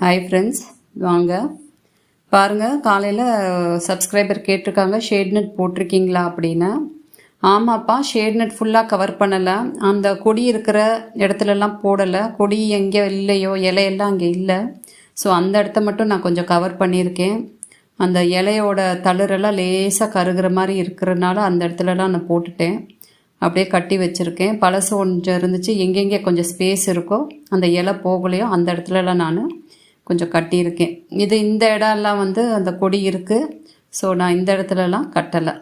Hi friends வாங்க. பாருங்கள் காலையில் சப்ஸ்கிரைபர் கேட்டிருக்காங்க ஷேட் நெட் போட்டிருக்கீங்களா அப்படின்னு ஆமாப்பா ஷேட் நெட் ஃபுல்லாக கவர் பண்ணலை. அந்த கொடி இருக்கிற இடத்துலலாம் போடலை. கொடி எங்கே இல்லையோ இலையெல்லாம் அங்கே இல்லை. ஸோ அந்த இடத்த மட்டும் நான் கொஞ்சம் கவர் பண்ணியிருக்கேன். அந்த இலையோட தளிரெல்லாம் லேசாக கருகிற மாதிரி இருக்கிறனால அந்த இடத்துலலாம் நான் போட்டுட்டேன். அப்படியே கட்டி வச்சுருக்கேன். பழசு கொஞ்சம் இருந்துச்சு. எங்கெங்கே கொஞ்சம் ஸ்பேஸ் இருக்கோ அந்த இலை போகலையோ அந்த இடத்துலலாம் நான் கொஞ்சம் கட்டியிருக்கேன். இது இந்த இடம்லாம் வந்து அந்த கொடி இருக்குது ஸோ நான் இந்த இடத்துலலாம் கட்டலை.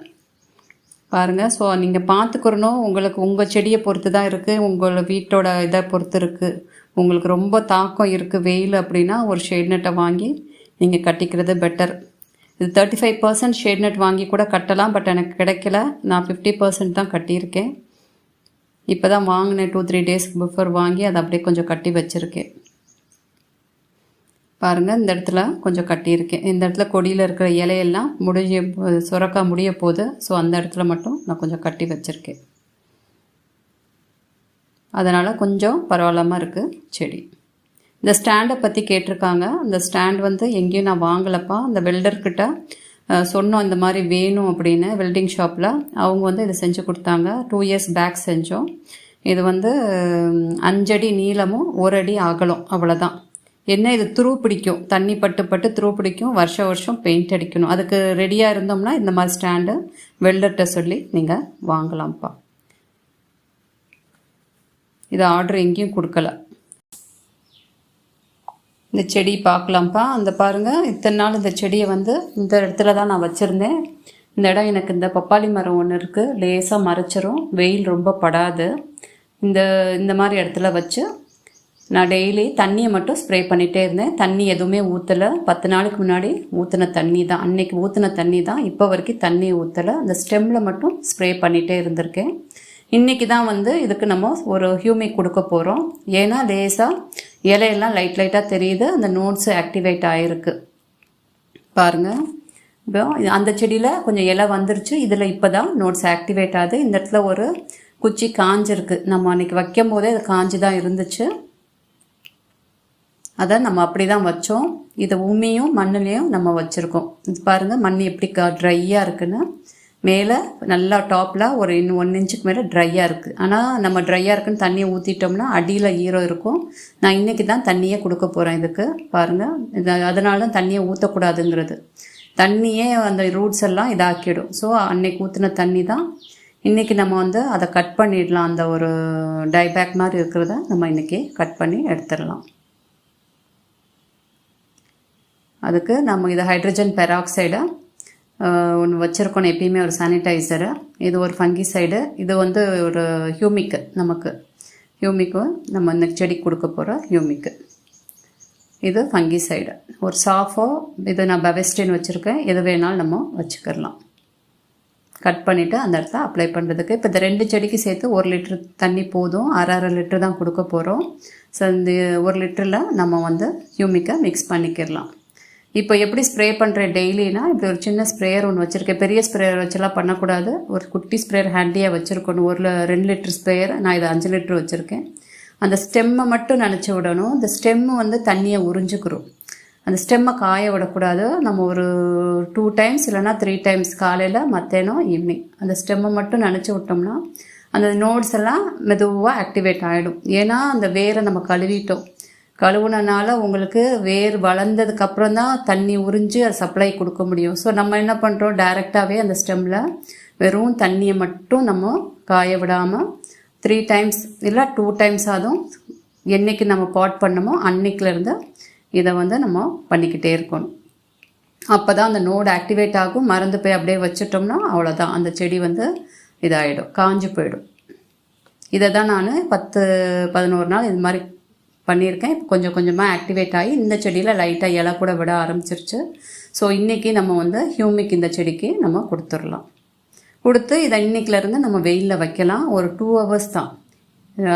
பாருங்கள் ஸோ நீங்கள் பார்த்துக்கிறணும். உங்களுக்கு உங்கள் செடியை பொறுத்து தான் இருக்குது உங்கள் வீட்டோட இதை பொறுத்து இருக்குது உங்களுக்கு ரொம்ப தாக்கம் இருக்குது வெயில் அப்படின்னா ஒரு ஷேட் நெட்டை வாங்கி நீங்கள் கட்டிக்கிறது பெட்டர் இது thirty five percent shade net வாங்கி கூட கட்டலாம் பட் எனக்கு கிடைக்கல. நான் ஃபிஃப்டி பர்சன்ட் தான் கட்டியிருக்கேன். இப்போ தான் வாங்கினேன் டூ த்ரீ டேஸ்க்கு பிஃபோர் வாங்கி அதை அப்படியே கொஞ்சம் கட்டி வச்சுருக்கேன். பாருங்கள் இந்த இடத்துல கொஞ்சம் கட்டியிருக்கேன். இந்த இடத்துல கொடியில் இருக்கிற இலையெல்லாம் முடிஞ்ச சுரக்கா முடிய போகுது ஸோ அந்த இடத்துல மட்டும் நான் கொஞ்சம் கட்டி வச்சுருக்கேன். அதனால் கொஞ்சம் பரவாயில்லாமல் இருக்குது செடி. இந்த ஸ்டாண்டை பற்றி கேட்டிருக்காங்க. இந்த ஸ்டாண்ட் வந்து எங்கேயும் நான் வாங்கலப்பா. அந்த வெல்டர்கிட்ட சொன்னோம் இந்த மாதிரி வேணும் அப்படின்னு வெல்டிங் ஷாப்பில் அவங்க வந்து இதை செஞ்சு கொடுத்தாங்க. டூ இயர்ஸ் பேக் செஞ்சோம். இது வந்து அஞ்சடி நீளமும் ஒரு அடி அகலம். அவ்வளோதான் என்ன இது துரு பிடிக்கும்? தண்ணி பட்டு பட்டு துரு பிடிக்கும். வருஷம் வருஷம் பெயிண்ட் அடிக்கணும். அதுக்கு ரெடியாக இருந்தோம்னா இந்த மாதிரி ஸ்டாண்டு வெல்டர்கிட்ட சொல்லி நீங்கள் வாங்கலாம்ப்பா. இது ஆர்டர் எங்கேயும் கொடுக்கல. இந்த செடி பார்க்கலாம்ப்பா. அந்த பாருங்கள் இத்தனை நாள் இந்த செடியை வந்து இந்த இடத்துல தான் நான் வச்சுருந்தேன். இந்த இடம் எனக்கு இந்த பப்பாளி மரம் ஒன்று இருக்குது லேசாக மறைச்சிரும். வெயில் ரொம்ப படாது. இந்த இந்த மாதிரி இடத்துல வச்சு நான் டெய்லி தண்ணியை மட்டும் ஸ்ப்ரே பண்ணிகிட்டே இருந்தேன். தண்ணி எதுவுமே ஊற்றலை பத்து நாளைக்கு முன்னாடி ஊற்றின தண்ணி தான். அன்னைக்கு ஊற்றின தண்ணி தான். இப்போ வரைக்கும் தண்ணி ஊற்றலை அந்த ஸ்டெம்மில் மட்டும் ஸ்ப்ரே பண்ணிகிட்டே இருந்திருக்கேன். இன்றைக்கி தான் வந்து இதுக்கு நம்ம ஒரு ஹியூமிக் கொடுக்க போகிறோம் ஏன்னா லேசாக இலையெல்லாம் லைட் லைட்டாக தெரியுது. அந்த நோட்ஸு ஆக்டிவேட் ஆகிருக்கு பாருங்கள் இப்போ அந்த செடியில் கொஞ்சம் இலை வந்துருச்சு. இதில் இப்போ தான் நோட்ஸ் ஆக்டிவேட் ஆகுது. இந்த இடத்துல ஒரு குச்சி காஞ்சிருக்கு. நம்ம அன்றைக்கி வைக்கும் போதே அது காஞ்சி தான் இருந்துச்சு. அதை நம்ம அப்படி தான் வச்சோம். இது உமியும் மண்ணுலேயும் நம்ம வச்சுருக்கோம். இது பாருங்கள் மண் எப்படி க ட்ரையாக இருக்குன்னு. மேலே நல்லா டாப்பில் ஒரு இன்னும் ஒன் இன்ச்சுக்கு மேலே ட்ரையாக இருக்குது ஆனால் நம்ம ட்ரையாக இருக்குன்னு தண்ணியை ஊற்றிட்டோம்னா அடியில் ஈரம் இருக்கும். நான் இன்றைக்கி தான் தண்ணியே கொடுக்க போகிறேன் இதுக்கு. பாருங்கள் இது அதனால தான் தண்ணியை ஊற்றக்கூடாதுங்கிறது தண்ணியே அந்த ரூட்ஸ் எல்லாம் இதாக்கிடும். ஸோ அன்னைக்கு ஊற்றின தண்ணி தான். இன்றைக்கி நம்ம வந்து அதை கட் பண்ணிடலாம். அந்த ஒரு டைபேக் மாதிரி இருக்கிறத நம்ம இன்றைக்கி கட் பண்ணி எடுத்துடலாம். அதுக்கு நம்ம இது ஹைட்ரஜன் பெராக்சைடை ஒன்று வச்சுருக்கோம் எப்பயுமே ஒரு சானிடைசரு இது ஒரு ஃபங்கிசைடு இது வந்து ஒரு ஹியூமிக்கு நமக்கு. ஹியூமிக்கு நம்ம இந்த செடிக்கு கொடுக்க போகிற ஹியூமிக்கு இது ஃபங்கிசைடு ஒரு சாஃபோ இது நான் பெவெஸ்டின் வச்சுருக்கேன். எது வேணாலும் நம்ம வச்சுக்கிடலாம் கட் பண்ணிவிட்டு அந்த இடத்த அப்ளை பண்ணுறதுக்கு இப்போ இந்த ரெண்டு செடிக்கு சேர்த்து ஒரு லிட்டர் தண்ணி போதும். அரை அரை லிட்டர் தான் கொடுக்க போகிறோம் ஸோ இந்த ஒரு லிட்டரில் நம்ம வந்து ஹியூமிக்கை மிக்ஸ் பண்ணிக்கிடலாம் இப்போ எப்படி ஸ்ப்ரே பண்ணுறேன் டெய்லினா இப்படி ஒரு சின்ன ஸ்ப்ரேயர் ஒன்று வச்சுருக்கேன். பெரிய ஸ்ப்ரேயர் வச்செல்லாம் பண்ணக்கூடாது. ஒரு குட்டி ஸ்ப்ரேயர் ஹேண்டியாக வச்சுருக்கணும். ஒரு ரெண்டு லிட்டர் ஸ்ப்ரேயர் நான் இது அஞ்சு லிட்டர் வச்சுருக்கேன். அந்த ஸ்டெம்மை மட்டும் நினச்சி விடணும். இந்த ஸ்டெம்மு வந்து தண்ணியை உறிஞ்சிக்கிறோம் அந்த ஸ்டெம்மை காய விடக்கூடாது. நம்ம ஒரு டூ டைம்ஸ் இல்லைன்னா த்ரீ டைம்ஸ் காலையில் மத்தியானம் ஈவினிங் அந்த ஸ்டெம்மை மட்டும் நினச்சி விட்டோம்னா அந்த நோட்ஸ் எல்லாம் மெதுவாக ஆக்டிவேட் ஆகிடும் ஏன்னா அந்த வேரை நம்ம கழுவிட்டோம். கழுவுனனால உங்களுக்கு வேர் வளர்ந்ததுக்கு அப்புறம் தான் தண்ணி உறிஞ்சு அது சப்ளை கொடுக்க முடியும். ஸோ நம்ம என்ன பண்ணுறோம் டைரெக்டாகவே அந்த ஸ்டெம்மில் வெறும் தண்ணியை மட்டும் நம்ம காய விடாமல் த்ரீ டைம்ஸ் இல்லை டூ டைம்ஸ் ஆதும் என்னைக்கு நம்ம பாட் பண்ணமோ அன்னைக்குலேருந்து இதை வந்து நம்ம பண்ணிக்கிட்டே இருக்கணும். அப்போ தான் அந்த நோடு ஆக்டிவேட் ஆகும். மறந்து போய் அப்படியே வச்சுட்டோம்னா அவ்வளோதான் அந்த செடி வந்து இதாகிடும் காஞ்சு போயிடும். இதை தான் நான் பத்து பதினோரு நாள் இது மாதிரி பண்ணியிருக்கேன். இப்போ கொஞ்சம் கொஞ்சமாக ஆக்டிவேட் ஆகி இந்த செடியில் லைட்டாக இலை கூட விட ஆரம்பிச்சிருச்சு. ஸோ இன்றைக்கி நம்ம வந்து ஹியூமிக் இந்த செடிக்கு நம்ம கொடுத்துடலாம். கொடுத்து இதை இன்றைக்கிலேருந்து நம்ம வெயிலில் வைக்கலாம். ஒரு டூ ஹவர்ஸ் தான்.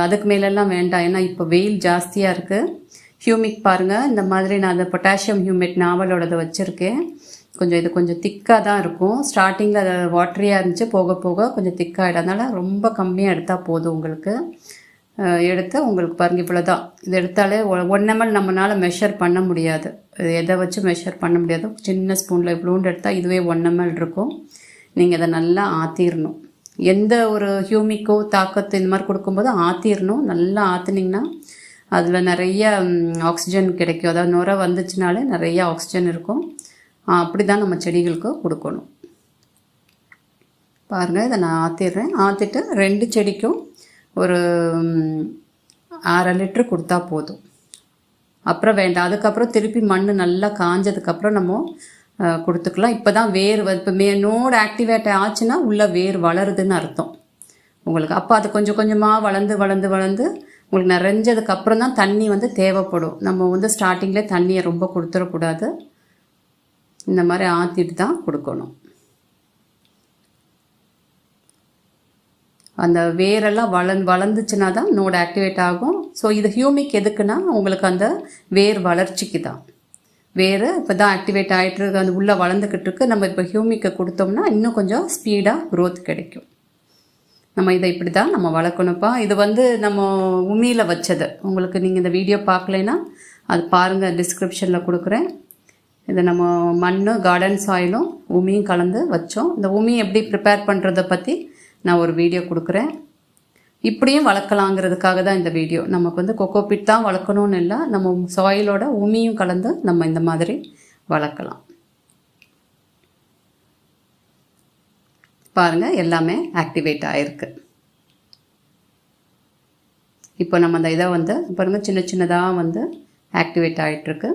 அதுக்கு மேலெல்லாம் வேண்டாம். ஏன்னா இப்போ வெயில் ஜாஸ்தியாக இருக்குது ஹியூமிக் பாருங்கள் இந்த மாதிரி நான் அந்த பொட்டாசியம் ஹியூமிக் நாவலோடதை வச்சுருக்கேன். கொஞ்சம் இது கொஞ்சம் திக்காக தான் இருக்கும். ஸ்டார்டிங்கில் அது வாட்டரியாக இருந்துச்சு. போக போக கொஞ்சம் திக்காகிடும் அதனால் ரொம்ப கம்மியாக எடுத்தால் போதும் உங்களுக்கு. எடுத்து உங்களுக்கு பாருங்கள் இவ்வளோ தான் இது எடுத்தாலே ஒன் எம்எல் நம்மளால் மெஷர் பண்ண முடியாது. எதை வச்சு மெஷர் பண்ண முடியாது? சின்ன ஸ்பூனில் இவ்வளோண்டு எடுத்தால் இதுவே ஒன் எம்எல் இருக்கும். நீங்கள் அதை நல்லா ஆற்றிடணும் எந்த ஒரு ஹியூமிக்கோ தாக்கத்து இந்த மாதிரி கொடுக்கும்போது ஆற்றிடணும் நல்லா ஆற்றுனீங்கன்னா அதில் நிறைய ஆக்சிஜன் கிடைக்கும். அதாவது நுர வந்துச்சுனாலே நிறைய ஆக்சிஜன் இருக்கும். அப்படி தான் நம்ம செடிகளுக்கு கொடுக்கணும். பாருங்கள் இதை நான் ஆற்றிடுறேன் ஆற்றிட்டு ரெண்டு செடிக்கும் ஒரு அரை லிட்ரு கொடுத்தா போதும். அப்புறம் வேண்டாம். அதுக்கப்புறம் திருப்பி மண் நல்லா காஞ்சதுக்கப்புறம் நம்ம கொடுத்துக்கலாம். இப்போ தான் வேர் இப்போ மே நோடு ஆக்டிவேட் ஆச்சுன்னா உள்ளே வேர் வளருதுன்னு அர்த்தம். உங்களுக்கு அப்போ அது கொஞ்சம் கொஞ்சமாக வளர்ந்து வளர்ந்து வளர்ந்து உங்களுக்கு நிறைஞ்சதுக்கப்புறம் தான் தண்ணி வந்து தேவைப்படும். நம்ம வந்து ஸ்டார்டிங்கில் தண்ணியை ரொம்ப கொடுத்துடக்கூடாது. இந்த மாதிரி ஆற்றிட்டு தான் கொடுக்கணும். அந்த வேரெல்லாம் வளந் வளர்ந்துச்சுன்னா தான் நோடு ஆக்டிவேட் ஆகும். ஸோ இது ஹியூமிக் எதுக்குன்னா உங்களுக்கு அந்த வேர் வளர்ச்சிக்கு தான் வேர் இப்போ தான் ஆக்டிவேட் ஆகிட்டு இருக்கு அந்த உள்ளே வளர்ந்துக்கிட்டு இருக்கு. நம்ம இப்போ ஹியூமிக்கை கொடுத்தோம்னா இன்னும் கொஞ்சம் ஸ்பீடாக க்ரோத் கிடைக்கும். நம்ம இதை இப்படி தான் நம்ம வளர்க்கணும்ப்பா. இது வந்து நம்ம உமியில் வச்சது. உங்களுக்கு நீங்கள் இந்த வீடியோ பார்க்கலைன்னா அது பாருங்கள் டிஸ்கிரிப்ஷனில் கொடுக்குறேன். இதை நம்ம மண் கார்டன் சாயிலும் உமியும் கலந்து வச்சோம். இந்த உமி எப்படி ப்ரிப்பேர் பண்ணுறதை பற்றி நான் ஒரு வீடியோ கொடுக்குறேன். இப்படியும் வளர்க்கலாங்கிறதுக்காக தான் இந்த வீடியோ நமக்கு வந்து கொக்கோபிட் தான் வளர்க்கணும்னு இல்லை நம்ம சாயிலோட உமியும் கலந்து நம்ம இந்த மாதிரி வளர்க்கலாம். பாருங்கள் எல்லாமே ஆக்டிவேட் ஆகிருக்கு இப்போ நம்ம அந்த இதை வந்து பாருங்கள் சின்ன சின்னதாக வந்து ஆக்டிவேட் ஆகிட்டுருக்கு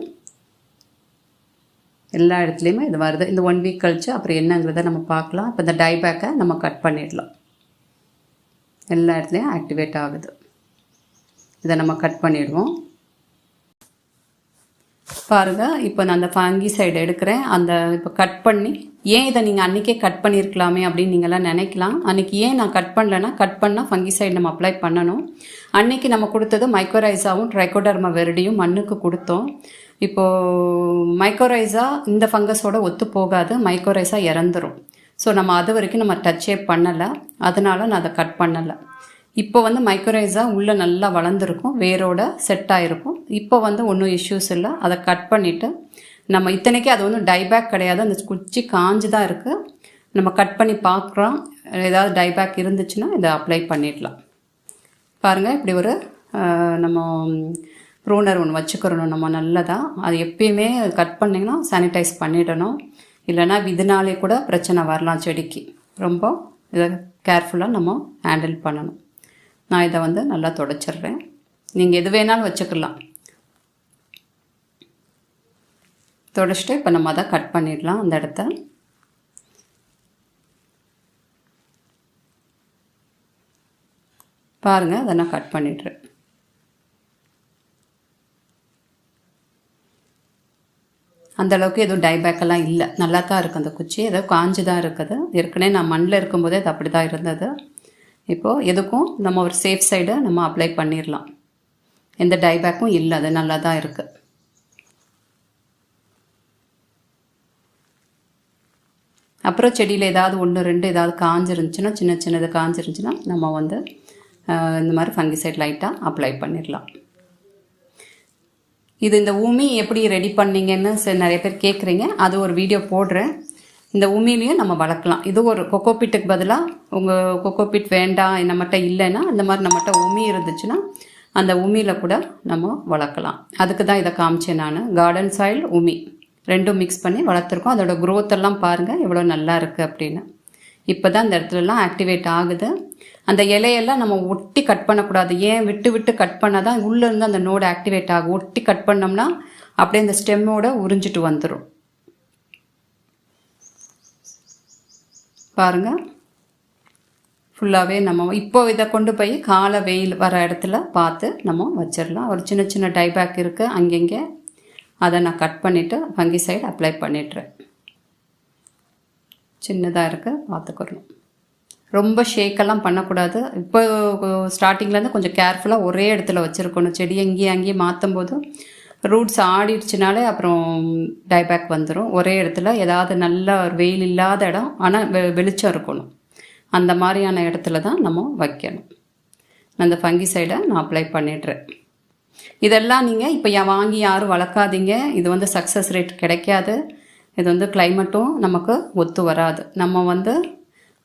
எல்லா இடத்துலையுமே இது வருது. இந்த ஒன் வீக் கழிச்சு அப்புறம் என்னங்கிறத நம்ம பார்க்கலாம். இப்போ இந்த டைபேக்கை நம்ம கட் பண்ணிடலாம். எல்லா இடத்துலையும் ஆக்டிவேட் ஆகுது. இதை நம்ம கட் பண்ணிடுவோம். பாருங்க இப்போ நான் அந்த ஃபங்கி சைடு எடுக்கிறேன். அந்த இப்போ கட் பண்ணி ஏன் இதை நீங்கள் அன்றைக்கே கட் பண்ணியிருக்கலாமே அப்படின்னு நீங்களாம் நினைக்கலாம். அன்றைக்கி ஏன் நான் கட் பண்ணலைன்னா கட் பண்ணால் ஃபங்கி சைடு நம்ம அப்ளை பண்ணணும். அன்றைக்கி நம்ம கொடுத்தது மைக்ரோரைஸாவும் ட்ரைகோடர்மா வெரடியும் மண்ணுக்கு கொடுத்தோம். இப்போது மைக்ரோரைஸா இந்த ஃபங்கஸோட ஒத்து போகாது. மைக்ரோரைஸா இறந்துரும். ஸோ நம்ம அது வரைக்கும் நம்ம டச்சே பண்ணலை. அதனால் நான் அதை கட் பண்ணலை. இப்போ வந்து மைக்ரோரைஸா உள்ளே நல்லா வளர்ந்துருக்கும். வேரோட செட் ஆகிருக்கும் இப்போ வந்து ஒன்றும் இஷ்யூஸ் இல்லை. அதை கட் பண்ணிவிட்டு நம்ம இத்தனைக்கு அது ஒன்றும் டைபேக் கிடையாது. அந்த குச்சி காஞ்சு தான் இருக்குது நம்ம கட் பண்ணி பார்க்குறோம். ஏதாவது டைபேக் இருந்துச்சுன்னா இதை அப்ளை பண்ணிடலாம். பாருங்கள் இப்படி ஒரு நம்ம ப்ரூனர் ஒன்று வச்சுக்கிறணும். நம்ம நல்லதாக அது எப்பயுமே கட் பண்ணிங்கன்னா சானிடைஸ் பண்ணிடணும். இல்லைன்னா இதனாலே கூட பிரச்சனை வரலாம் செடிக்கு. ரொம்ப இதை கேர்ஃபுல்லாக நம்ம ஹேண்டில் பண்ணணும். நான் இதை வந்து நல்லா தொடச்சிட்றேன். நீங்கள் எது வேணாலும் வச்சுக்கலாம். தொடச்சிட்டு இப்போ நம்ம அதை கட் பண்ணிடலாம் அந்த இடத்த. பாருங்கள் அதை நான் கட் பண்ணிடுறேன். அந்தளவுக்கு எதுவும் டைபேக்கெல்லாம் இல்லை. நல்லா தான் இருக்குது அந்த குச்சி. ஏதோ காஞ்சு தான் இருக்குது. ஏற்கனவே நான் மண்ணில் இருக்கும்போதே அது அப்படி தான் இருந்தது. இப்போது எதுக்கும் நம்ம ஒரு சேஃப் சைடு நம்ம அப்ளை பண்ணிடலாம் எந்த டைபேக்கும் இல்லை. அது நல்லா தான் இருக்குது அப்புறம் செடியில் ஏதாவது ஒன்று ரெண்டு ஏதாவது காஞ்சிருந்துச்சுன்னா சின்ன சின்னது காஞ்சிருந்துச்சுன்னா நம்ம வந்து இந்த மாதிரி ஃபங்கிசைட் லைட்டாக அப்ளை பண்ணிடலாம் இது இந்த உமி எப்படி ரெடி பண்ணீங்கன்னு சரி நிறைய பேர் கேட்குறீங்க அது ஒரு வீடியோ போடுறேன். இந்த உமிலையும் நம்ம வளர்க்கலாம். இது ஒரு கொக்கோபிட்டுக்கு பதிலாக உங்கள் கொக்கோபிட் வேண்டாம் நம்மகிட்ட இல்லைன்னா இந்த மாதிரி நம்மகிட்ட உமி இருந்துச்சுன்னா அந்த உமியில் கூட நம்ம வளர்க்கலாம். அதுக்கு தான் இதை காமிச்சேன் நான். கார்டன் சாயில் உமி ரெண்டும் மிக்ஸ் பண்ணி வளர்த்துருக்கோம். அதோட க்ரோத்தெல்லாம் எல்லாம் பாருங்கள் எவ்வளோ நல்லா இருக்குது அப்படின்னு. இப்போ தான் இந்த இடத்துலலாம் ஆக்டிவேட் ஆகுது. அந்த இலையெல்லாம் நம்ம ஒட்டி கட் பண்ணக்கூடாது. ஏன் விட்டு விட்டு கட் பண்ணால் தான் உள்ளேருந்து அந்த நோடு ஆக்டிவேட் ஆகும். ஒட்டி கட் பண்ணோம்னா அப்படியே அந்த ஸ்டெம்மோட உறிஞ்சிட்டு வந்துடும் பாருங்க. ஃபுல்லாகவே நம்ம இப்போ இதை கொண்டு போய் காலை வெயில் வர இடத்துல பார்த்து நம்ம வச்சிடலாம். ஒரு சின்ன சின்ன டைபேக் இருக்குது அங்கங்கே. அதை நான் கட் பண்ணிவிட்டு ஃபங்கி சைடு அப்ளை பண்ணிடுறேன் சின்னதாக இருக்க பார்த்துக்கிறணும் ரொம்ப ஷேக்கெல்லாம் பண்ணக்கூடாது. இப்போ ஸ்டார்டிங்லேருந்து கொஞ்சம் கேர்ஃபுல்லாக ஒரே இடத்துல வச்சுருக்கணும். செடி எங்கேயும் அங்கேயும் மாற்றும் போது ரூட்ஸ் ஆடிடுச்சுனாலே அப்புறம் டைபேக் வந்துடும் ஒரே இடத்துல ஏதாவது நல்ல வெயில் இல்லாத இடம் ஆனால் வெ வெளிச்சம் இருக்கணும். அந்த மாதிரியான இடத்துல தான் நம்ம வைக்கணும். அந்த ஃபங்கி சைடை நான் அப்ளை பண்ணிடுறேன். இதெல்லாம் நீங்கள் இப்போ வாங்கி யாரும் வளர்க்காதீங்க. இது வந்து சக்ஸஸ் ரேட் கிடைக்காது. இது வந்து கிளைமேட்டும் நமக்கு ஒத்து வராது. நம்ம வந்து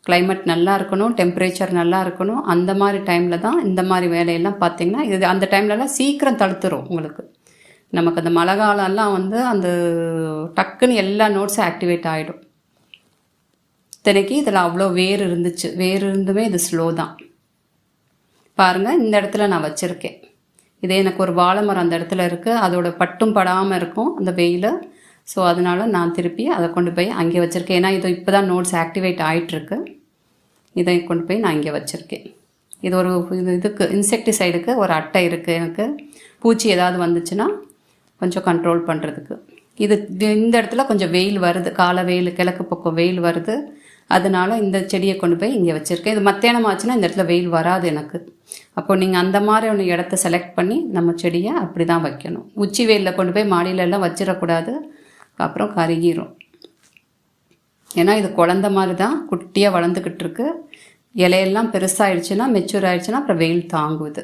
கிளைமேட் நல்லா இருக்கணும் டெம்பரேச்சர் நல்லா இருக்கணும் அந்த மாதிரி டைமில் தான் இந்த மாதிரி வேலையெல்லாம் பார்த்திங்கன்னா இது அந்த டைம்லலாம் சீக்கிரம் தடுத்துரும் உங்களுக்கு. நமக்கு அந்த மழை காலம்லாம் வந்து அந்த டக்குன்னு எல்லா நோட்ஸும் ஆக்டிவேட் ஆகிடும் இத்தனைக்கு இதில் அவ்வளோ வேர் இருந்துச்சு. வேர் இருந்துமே இது ஸ்லோ தான். பாருங்கள் இந்த இடத்துல நான் வச்சுருக்கேன். இதே எனக்கு ஒரு வாழை மரம் அந்த இடத்துல இருக்குது அதோட பட்டும் படாமல் இருக்கும். அந்த வெயில் ஸோ அதனால நான் திருப்பி அதை கொண்டு போய் அங்கே வச்சுருக்கேன். ஏன்னா இது இப்போ தான் நோட்ஸ் ஆக்டிவேட் ஆகிட்டுருக்கு இதை கொண்டு போய் நான் இங்கே வச்சுருக்கேன். இது ஒரு இது இதுக்கு இன்செக்டிசைடுக்கு ஒரு அட்டை இருக்குது எனக்கு. பூச்சி ஏதாவது வந்துச்சுன்னா கொஞ்சம் கண்ட்ரோல் பண்ணுறதுக்கு இது இந்த இடத்துல கொஞ்சம் வெயில் வருது. காலை வெயில் கிழக்கு பக்கம் வெயில் வருது. அதனால இந்த செடியை கொண்டு போய் இங்கே வச்சுருக்கேன். இது மத்தியானம் ஆச்சுன்னா இந்த இடத்துல வெயில் வராது எனக்கு. அப்போ நீங்கள் அந்த மாதிரி ஒன்று இடத்த செலக்ட் பண்ணி நம்ம செடியை அப்படி தான் வைக்கணும். உச்சி வெயிலில் கொண்டு போய் மாடியில எல்லாம் வச்சிடக்கூடாது. அப்புறம் கருகிரும். ஏன்னா இது குழந்த மாதிரி தான் குட்டியாக வளர்ந்துக்கிட்டு இருக்கு. இலையெல்லாம் பெருசாகிடுச்சுன்னா மெச்சூர் ஆயிடுச்சுன்னா அப்புறம் வெயில் தாங்குது.